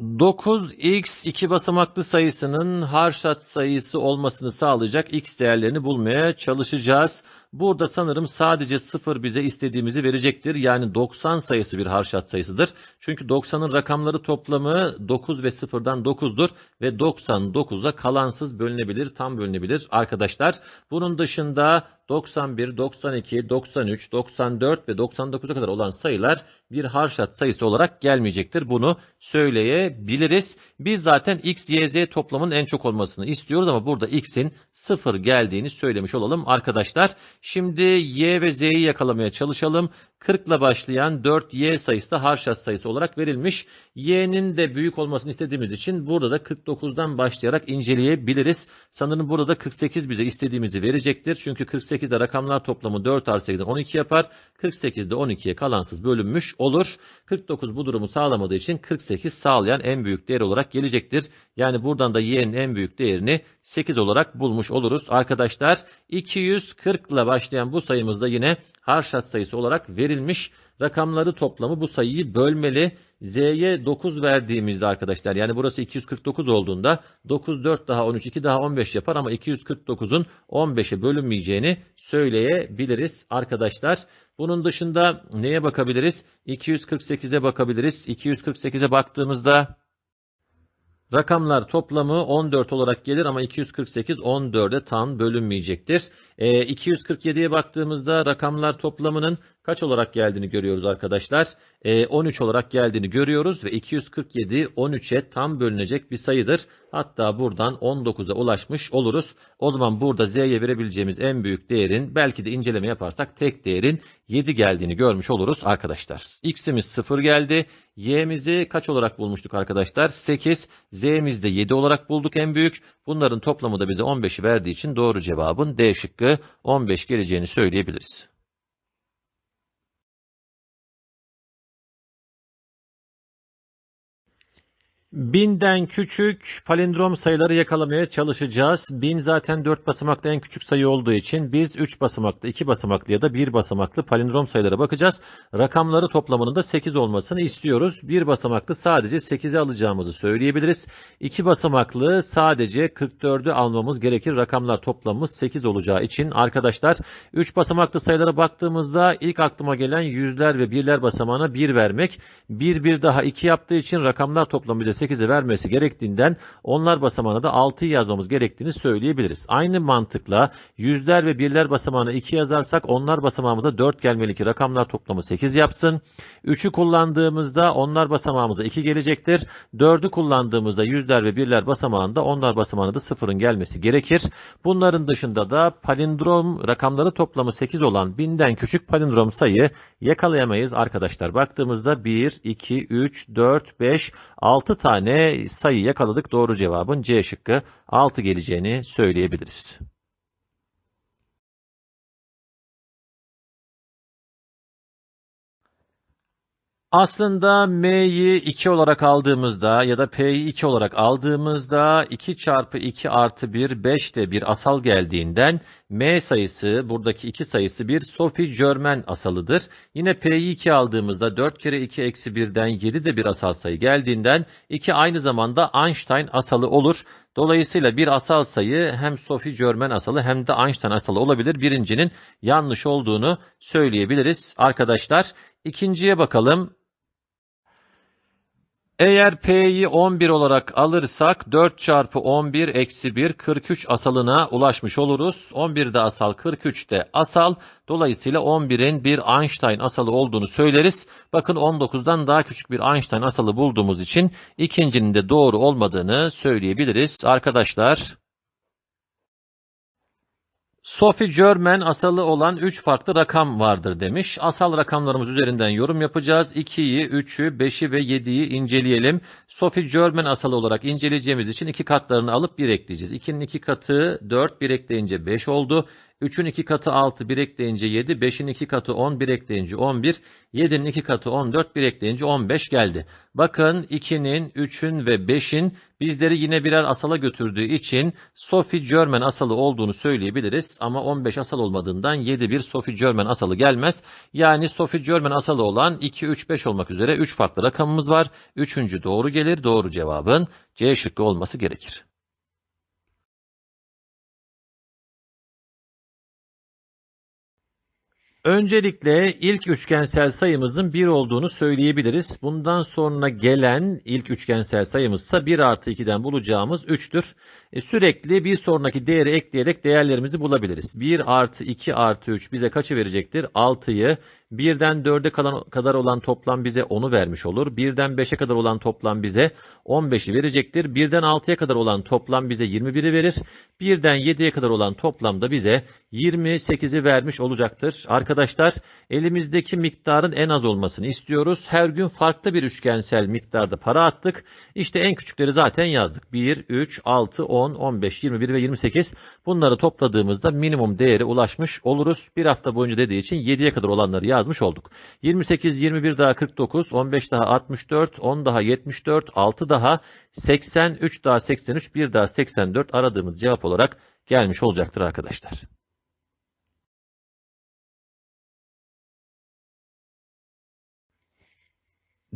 9x iki basamaklı sayısının harşat sayısı olmasını sağlayacak x değerlerini bulmaya çalışacağız. Burada sanırım sadece 0 bize istediğimizi verecektir. Yani 90 sayısı bir harşat sayısıdır. Çünkü 90'ın rakamları toplamı 9 ve 0'dan 9'dur ve 99'a kalansız bölünebilir, tam bölünebilir arkadaşlar. Bunun dışında 91, 92, 93, 94 ve 99'a kadar olan sayılar bir harşat sayısı olarak gelmeyecektir. Bunu söyleyebiliriz. Biz zaten x, y, z toplamının en çok olmasını istiyoruz ama burada x'in 0 geldiğini söylemiş olalım arkadaşlar. Şimdi y ve z'yi yakalamaya çalışalım. 40 ile başlayan 4y sayısı da harşat sayısı olarak verilmiş. y'nin de büyük olmasını istediğimiz için burada da 49'dan başlayarak inceleyebiliriz. Sanırım burada da 48 bize istediğimizi verecektir. Çünkü 48'de rakamlar toplamı 4 artı 8'den 12 yapar. 48'de 12'ye kalansız bölünmüş olur. 49 bu durumu sağlamadığı için 48 sağlayan en büyük değer olarak gelecektir. Yani buradan da y'nin en büyük değerini 8 olarak bulmuş oluruz. Arkadaşlar 240 ile başlayan bu sayımız da yine harşat sayısı olarak verilmiş. Rakamları toplamı bu sayıyı bölmeli. Z'ye 9 verdiğimizde arkadaşlar yani burası 249 olduğunda 9 4 daha 13 2 daha 15 yapar ama 249'un 15'e bölünmeyeceğini söyleyebiliriz arkadaşlar. Bunun dışında neye bakabiliriz? 248'e bakabiliriz. 248'e baktığımızda Rakamlar toplamı 14 olarak gelir ama 248 14'e tam bölünmeyecektir. E, 247'ye baktığımızda rakamlar toplamının kaç olarak geldiğini görüyoruz arkadaşlar. E, 13 olarak geldiğini görüyoruz ve 247 13'e tam bölünecek bir sayıdır. Hatta buradan 19'a ulaşmış oluruz. O zaman burada z'ye verebileceğimiz en büyük değerin belki de inceleme yaparsak tek değerin 7 geldiğini görmüş oluruz arkadaşlar. X'imiz 0 geldi. Y'mizi kaç olarak bulmuştuk arkadaşlar? 8. Z'mizi de 7 olarak bulduk en büyük. Bunların toplamı da bize 15'i verdiği için doğru cevabın D şıkkı 15 geleceğini söyleyebiliriz. Binden küçük palindrom sayıları yakalamaya çalışacağız. Bin zaten 4 basamaklı en küçük sayı olduğu için biz 3 basamaklı, 2 basamaklı ya da 1 basamaklı palindrom sayılara bakacağız. Rakamları toplamının da 8 olmasını istiyoruz. 1 basamaklı sadece 8'i alacağımızı söyleyebiliriz. 2 basamaklı sadece 44'ü almamız gerekir. Rakamlar toplamımız 8 olacağı için arkadaşlar 3 basamaklı sayılara baktığımızda ilk aklıma gelen yüzler ve birler basamağına 1 vermek. 1 1 daha 2 yaptığı için rakamlar toplamı bize 8'e vermesi gerektiğinden onlar basamağına da 6'yı yazmamız gerektiğini söyleyebiliriz. Aynı mantıkla yüzler ve birler basamağına 2 yazarsak onlar basamağımıza 4 gelmeli ki rakamlar toplamı 8 yapsın. 3'ü kullandığımızda onlar basamağımıza 2 gelecektir. 4'ü kullandığımızda yüzler ve birler basamağında onlar basamağına da 0'ın gelmesi gerekir. Bunların dışında da palindrom rakamları toplamı 8 olan binden küçük palindrom sayı yakalayamayız arkadaşlar. Baktığımızda 1, 2, 3, 4, 5, 6 tane sayı yakaladık. Doğru cevabın C şıkkı 6 geleceğini söyleyebiliriz. Aslında M'yi 2 olarak aldığımızda ya da P'yi 2 olarak aldığımızda 2 çarpı 2 artı 1 5 de bir asal geldiğinden M sayısı buradaki 2 sayısı bir Sophie Germain asalıdır. Yine P'yi 2 aldığımızda 4 kere 2 eksi 1'den 7 de bir asal sayı geldiğinden 2 aynı zamanda Einstein asalı olur. Dolayısıyla bir asal sayı hem Sophie Germain asalı hem de Einstein asalı olabilir. Birincinin yanlış olduğunu söyleyebiliriz arkadaşlar. İkinciye bakalım. Eğer P'yi 11 olarak alırsak 4 çarpı 11 eksi 1 43 asalına ulaşmış oluruz. 11 de asal 43 de asal. Dolayısıyla 11'in bir Einstein asalı olduğunu söyleriz. Bakın 19'dan daha küçük bir Einstein asalı bulduğumuz için ikincinin de doğru olmadığını söyleyebiliriz. Arkadaşlar Sophie Germain asalı olan 3 farklı rakam vardır demiş. Asal rakamlarımız üzerinden yorum yapacağız. 2'yi, 3'ü, 5'i ve 7'yi inceleyelim. Sophie Germain asalı olarak inceleyeceğimiz için iki katlarını alıp 1 ekleyeceğiz. 2'nin 2 katı 4, 1 ekleyince 5 oldu. 3'ün 2 katı 6, 1 ekleyince 7, 5'in 2 katı 10, 1 ekleyince 11, 7'nin 2 katı 14, 1 ekleyince 15 geldi. Bakın 2'nin, 3'ün ve 5'in bizleri yine birer asala götürdüğü için Sophie German asalı olduğunu söyleyebiliriz. Ama 15 asal olmadığından 7 bir Sophie German asalı gelmez. Yani Sophie German asalı olan 2, 3, 5 olmak üzere 3 farklı rakamımız var. Üçüncü doğru gelir. Doğru cevabın C şıkkı olması gerekir. Öncelikle ilk üçgensel sayımızın 1 olduğunu söyleyebiliriz. Bundan sonra gelen ilk üçgensel sayımızsa 1 artı 2'den bulacağımız 3'tür. E, sürekli bir sonraki değeri ekleyerek değerlerimizi bulabiliriz. 1 artı 2 artı 3 bize kaçı verecektir? 6'yı. 1'den 4'e kadar olan toplam bize 10'u vermiş olur. 1'den 5'e kadar olan toplam bize 15'i verecektir. 1'den 6'ya kadar olan toplam bize 21'i verir. 1'den 7'ye kadar olan toplam da bize 28'i vermiş olacaktır. Arkadaşlar elimizdeki miktarın en az olmasını istiyoruz. Her gün farklı bir üçgensel miktarda para attık. İşte en küçükleri zaten yazdık. 1, 3, 6, 10, 15, 21 ve 28. Bunları topladığımızda minimum değere ulaşmış oluruz. Bir hafta boyunca dediği için 7'ye kadar olanları yazmış olduk. 28, 21 daha 49, 15 daha 64, 10 daha 74, 6 daha 80, 3 daha 83, 1 daha 84 aradığımız cevap olarak gelmiş olacaktır arkadaşlar.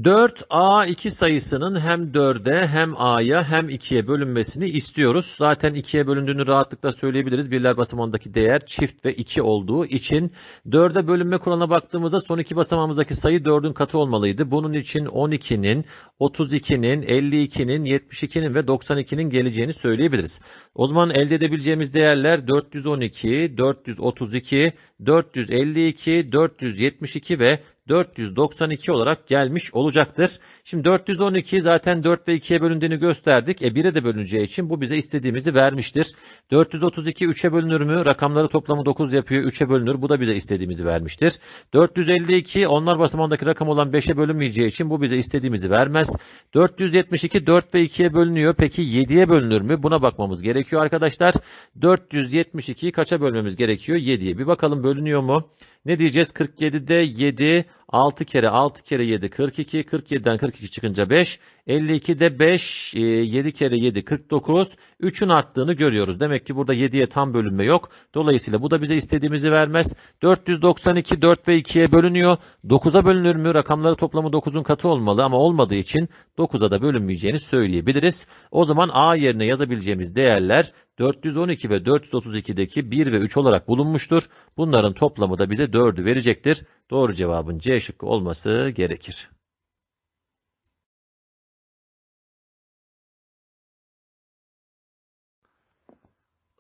4A2 sayısının hem 4'e hem A'ya hem 2'ye bölünmesini istiyoruz. Zaten 2'ye bölündüğünü rahatlıkla söyleyebiliriz. Birler basamağındaki değer çift ve 2 olduğu için 4'e bölünme kuralına baktığımızda son iki basamağımızdaki sayı 4'ün katı olmalıydı. Bunun için 12'nin, 32'nin, 52'nin, 72'nin ve 92'nin geleceğini söyleyebiliriz. O zaman elde edebileceğimiz değerler 412, 432, 452, 472 ve 492 olarak gelmiş olacaktır. Şimdi 412 zaten 4 ve 2'ye bölündüğünü gösterdik. E 1'e de bölüneceği için bu bize istediğimizi vermiştir. 432 3'e bölünür mü? Rakamları toplamı 9 yapıyor. 3'e bölünür. Bu da bize istediğimizi vermiştir. 452 onlar basamağındaki rakam olan 5'e bölünmeyeceği için bu bize istediğimizi vermez. 472 4 ve 2'ye bölünüyor. Peki 7'ye bölünür mü? Buna bakmamız gerekiyor arkadaşlar. 472'yi kaça bölmemiz gerekiyor? 7'ye. Bir bakalım bölünüyor mu? Ne diyeceğiz? 47'de 7 6 kere 6 kere 7 42. 47'den 42 çıkınca 5. 52'de 5 7 kere 7 49. 3'ün arttığını görüyoruz. Demek ki burada 7'ye tam bölünme yok. Dolayısıyla bu da bize istediğimizi vermez. 492 4 ve 2'ye bölünüyor. 9'a bölünür mü? Rakamları toplamı 9'un katı olmalı ama olmadığı için 9'a da bölünmeyeceğini söyleyebiliriz. O zaman A yerine yazabileceğimiz değerler 412 ve 432'deki 1 ve 3 olarak bulunmuştur. Bunların toplamı da bize 4'ü verecektir. Doğru cevabın C şıkkı olması gerekir.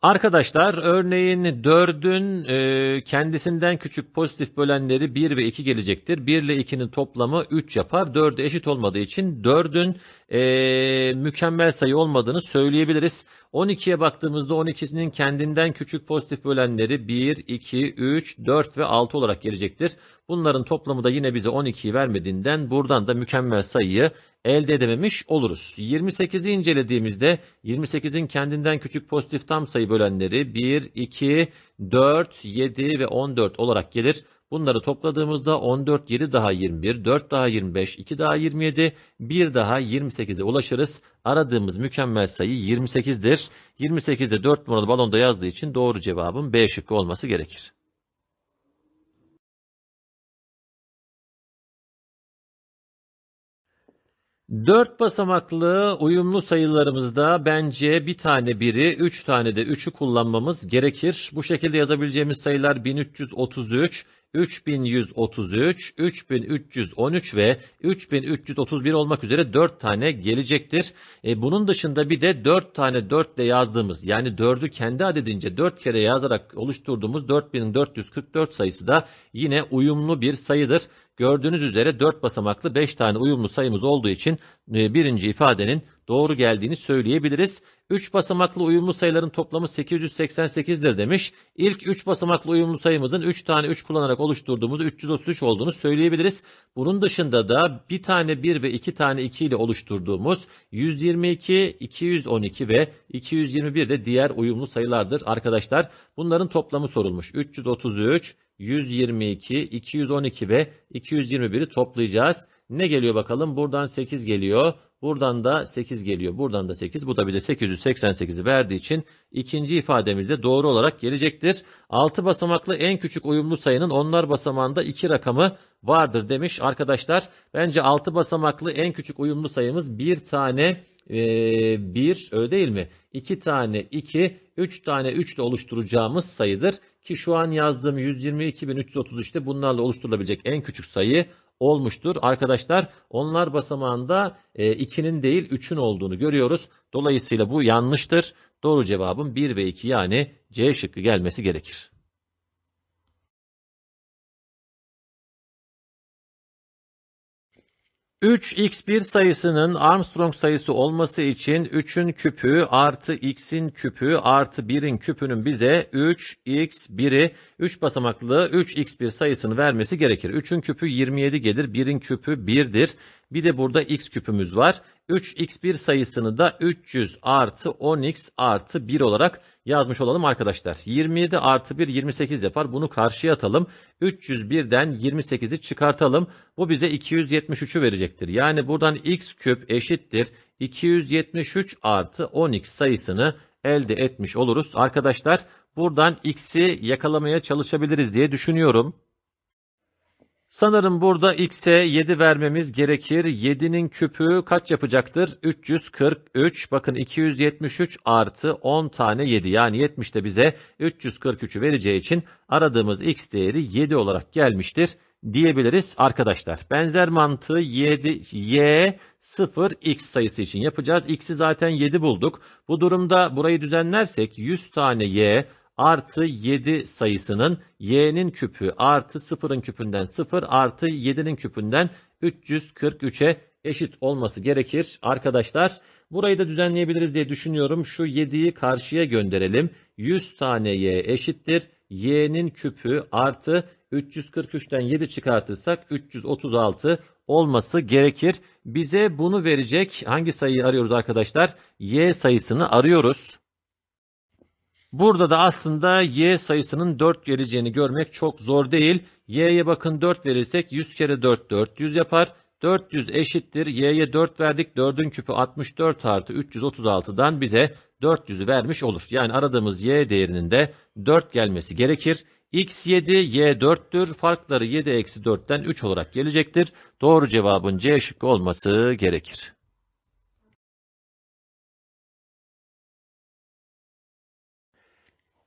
Arkadaşlar örneğin 4'ün e, kendisinden küçük pozitif bölenleri 1 ve 2 gelecektir. 1 ile 2'nin toplamı 3 yapar. 4'e eşit olmadığı için 4'ün e, mükemmel sayı olmadığını söyleyebiliriz. 12'ye baktığımızda 12'sinin kendinden küçük pozitif bölenleri 1, 2, 3, 4 ve 6 olarak gelecektir. Bunların toplamı da yine bize 12'yi vermediğinden buradan da mükemmel sayıyı elde edememiş oluruz. 28'i incelediğimizde 28'in kendinden küçük pozitif tam sayı bölenleri 1, 2, 4, 7 ve 14 olarak gelir. Bunları topladığımızda 14, 7 daha 21, 4 daha 25, 2 daha 27, 1 daha 28'e ulaşırız. Aradığımız mükemmel sayı 28'dir. 28'de 4 numaralı balonda yazdığı için doğru cevabın B şıkkı olması gerekir. 4 basamaklı uyumlu sayılarımızda bence bir tane biri, 3 tane de 3'ü kullanmamız gerekir. Bu şekilde yazabileceğimiz sayılar 1333, 3133, 3313 ve 3331 olmak üzere 4 tane gelecektir. E, bunun dışında bir de 4 tane 4 ile yazdığımız yani 4'ü kendi adedince 4 kere yazarak oluşturduğumuz 4444 sayısı da yine uyumlu bir sayıdır. Gördüğünüz üzere 4 basamaklı 5 tane uyumlu sayımız olduğu için e, birinci ifadenin doğru geldiğini söyleyebiliriz. 3 basamaklı uyumlu sayıların toplamı 888'dir demiş. İlk 3 basamaklı uyumlu sayımızın 3 tane 3 kullanarak oluşturduğumuz 333 olduğunu söyleyebiliriz. Bunun dışında da bir tane 1 ve 2 tane 2 ile oluşturduğumuz 122, 212 ve 221 de diğer uyumlu sayılardır arkadaşlar. Bunların toplamı sorulmuş. 333, 122, 212 ve 221'i toplayacağız. Ne geliyor bakalım? Buradan 8 geliyor. Buradan da 8 geliyor. Buradan da 8. Bu da bize 888'i verdiği için ikinci ifademiz de doğru olarak gelecektir. 6 basamaklı en küçük uyumlu sayının onlar basamağında 2 rakamı vardır demiş arkadaşlar. Bence 6 basamaklı en küçük uyumlu sayımız bir tane 1 öyle değil mi? 2 tane 2, 3 tane 3 ile oluşturacağımız sayıdır. Ki şu an yazdığım 122.333'te bunlarla oluşturulabilecek en küçük sayı olmuştur. Arkadaşlar onlar basamağında 2'nin değil 3'ün olduğunu görüyoruz. Dolayısıyla bu yanlıştır. Doğru cevabın 1 ve 2 yani C şıkkı gelmesi gerekir. 3x1 sayısının Armstrong sayısı olması için 3'ün küpü artı x'in küpü artı 1'in küpünün bize 3x1'i 3 basamaklı 3x1 sayısını vermesi gerekir. 3'ün küpü 27 gelir, 1'in küpü 1'dir. Bir de burada x küpümüz var. 3x1 sayısını da 300 artı 10x artı 1 olarak yazmış olalım arkadaşlar. 27 artı 1 28 yapar. Bunu karşıya atalım. 301'den 28'i çıkartalım. Bu bize 273'ü verecektir. Yani buradan x küp eşittir. 273 artı 10x sayısını elde etmiş oluruz. Arkadaşlar buradan x'i yakalamaya çalışabiliriz diye düşünüyorum. Sanırım burada x'e 7 vermemiz gerekir. 7'nin küpü kaç yapacaktır? 343. Bakın 273 artı 10 tane 7 yani 70 de bize 343'ü vereceği için aradığımız x değeri 7 olarak gelmiştir diyebiliriz arkadaşlar. Benzer mantığı 7, y 0 x sayısı için yapacağız. x'i zaten 7 bulduk. Bu durumda burayı düzenlersek 100 tane y artı 7 sayısının y'nin küpü artı 0'ın küpünden 0 artı 7'nin küpünden 343'e eşit olması gerekir. Arkadaşlar burayı da düzenleyebiliriz diye düşünüyorum. Şu 7'yi karşıya gönderelim. 100 tane y eşittir. y'nin küpü artı 343'ten 7 çıkartırsak 336 olması gerekir. Bize bunu verecek hangi sayıyı arıyoruz arkadaşlar? Y sayısını arıyoruz. Burada da aslında y sayısının 4 geleceğini görmek çok zor değil. y'ye bakın 4 verirsek 100 kere 4 400 yapar. 400 eşittir. y'ye 4 verdik. 4'ün küpü 64 artı 336'dan bize 400'ü vermiş olur. Yani aradığımız y değerinin de 4 gelmesi gerekir. x 7, y 4'tür. Farkları 7 eksi 4'ten 3 olarak gelecektir. Doğru cevabın C şıkkı olması gerekir.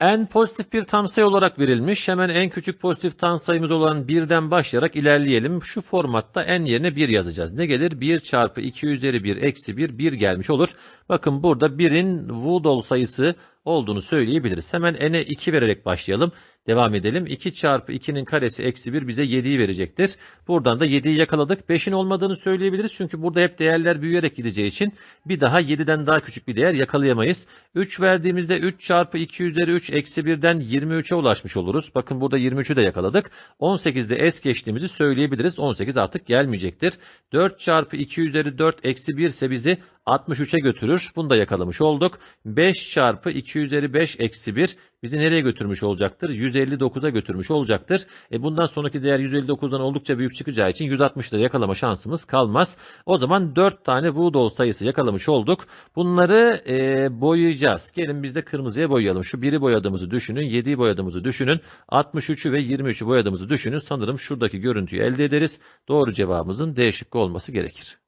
N pozitif bir tam sayı olarak verilmiş. Hemen en küçük pozitif tam sayımız olan 1'den başlayarak ilerleyelim. Şu formatta n yerine 1 yazacağız. Ne gelir? 1 çarpı 2 üzeri 1 eksi 1, 1 gelmiş olur. Bakın burada 1'in Woodall sayısı olduğunu söyleyebiliriz. Hemen n'e 2 vererek başlayalım. Devam edelim. 2 çarpı 2'nin karesi eksi 1 bize 7'yi verecektir. Buradan da 7'yi yakaladık. 5'in olmadığını söyleyebiliriz. Çünkü burada hep değerler büyüyerek gideceği için bir daha 7'den daha küçük bir değer yakalayamayız. 3 verdiğimizde 3 çarpı 2 üzeri 3 eksi 1'den 23'e ulaşmış oluruz. Bakın burada 23'ü de yakaladık. 18'de es geçtiğimizi söyleyebiliriz. 18 artık gelmeyecektir. 4 çarpı 2 üzeri 4 eksi 1 ise bizi 63'e götürür. Bunu da yakalamış olduk. 5 çarpı 2 üzeri 5 eksi 1 bizi nereye götürmüş olacaktır? 159'a götürmüş olacaktır. E bundan sonraki değer 159'dan oldukça büyük çıkacağı için 160'ları yakalama şansımız kalmaz. O zaman 4 tane Woodall sayısı yakalamış olduk. Bunları e, boyayacağız. Gelin biz de kırmızıya boyayalım. Şu 1'i boyadığımızı düşünün. 7'yi boyadığımızı düşünün. 63'ü ve 23'ü boyadığımızı düşünün. Sanırım şuradaki görüntüyü elde ederiz. Doğru cevabımızın D şıkkı olması gerekir.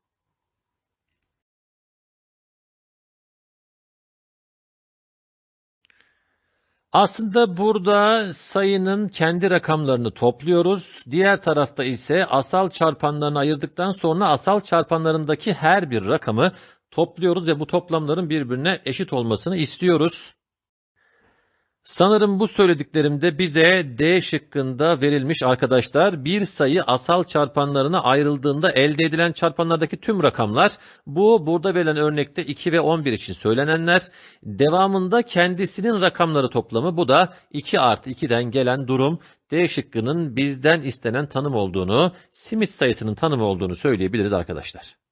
Aslında burada sayının kendi rakamlarını topluyoruz. Diğer tarafta ise asal çarpanlarını ayırdıktan sonra asal çarpanlarındaki her bir rakamı topluyoruz ve bu toplamların birbirine eşit olmasını istiyoruz. Sanırım bu söylediklerimde bize D şıkkında verilmiş arkadaşlar. Bir sayı asal çarpanlarına ayrıldığında elde edilen çarpanlardaki tüm rakamlar bu burada verilen örnekte 2 ve 11 için söylenenler. Devamında kendisinin rakamları toplamı bu da 2 artı 2'den gelen durum. D şıkkının bizden istenen tanım olduğunu simit sayısının tanımı olduğunu söyleyebiliriz arkadaşlar.